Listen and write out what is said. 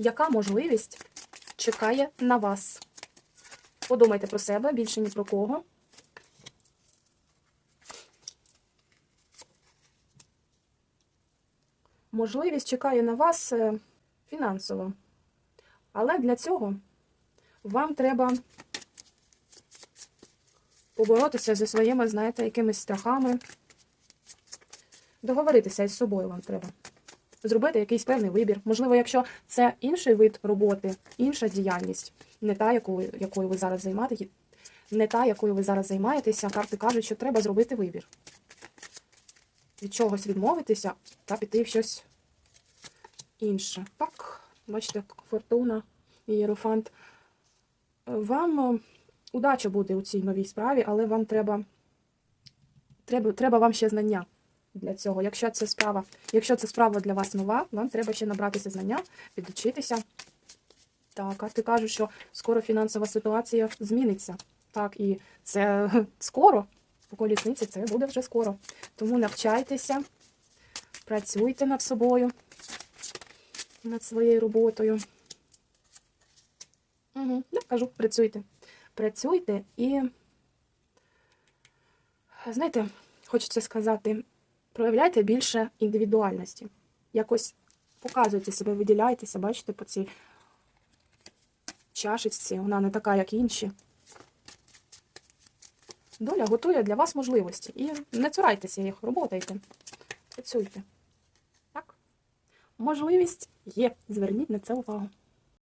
Яка можливість чекає на вас? Подумайте про себе, більше ні про кого. Можливість чекає на вас е, фінансово. Але для цього вам треба поборотися зі своїми, знаєте, якимись страхами. Договоритися із собою вам треба. Зробити якийсь певний вибір. Можливо, якщо це інший вид роботи, інша діяльність, не та, якою, якою ви зараз займаєтесь, не та, якою ви зараз займаєтеся, карти кажуть, що треба зробити вибір. Від чогось відмовитися та піти в щось інше. Так, бачите, фортуна і єрофант. Вам е, удача буде у цій новій справі, але вам треба, треба, треба вам ще знання для цього. Якщо це справа, якщо це справа для вас нова, вам треба ще набратися знання, підучитися. Так, карти кажуть, що скоро фінансова ситуація зміниться. Так, і це скоро. По колісниці це буде вже скоро. Тому навчайтеся, працюйте над собою, над своєю роботою. Угу, я кажу, працюйте. Працюйте і, знаєте, хочеться сказати, проявляйте більше індивідуальності. Якось показуйте себе, виділяйтеся, бачите, по цій чашечці. Вона не така, як інші. Доля готує для вас можливості. І не цурайтеся їх, роботайте. Працюйте. Так? Можливість є. Зверніть на це увагу.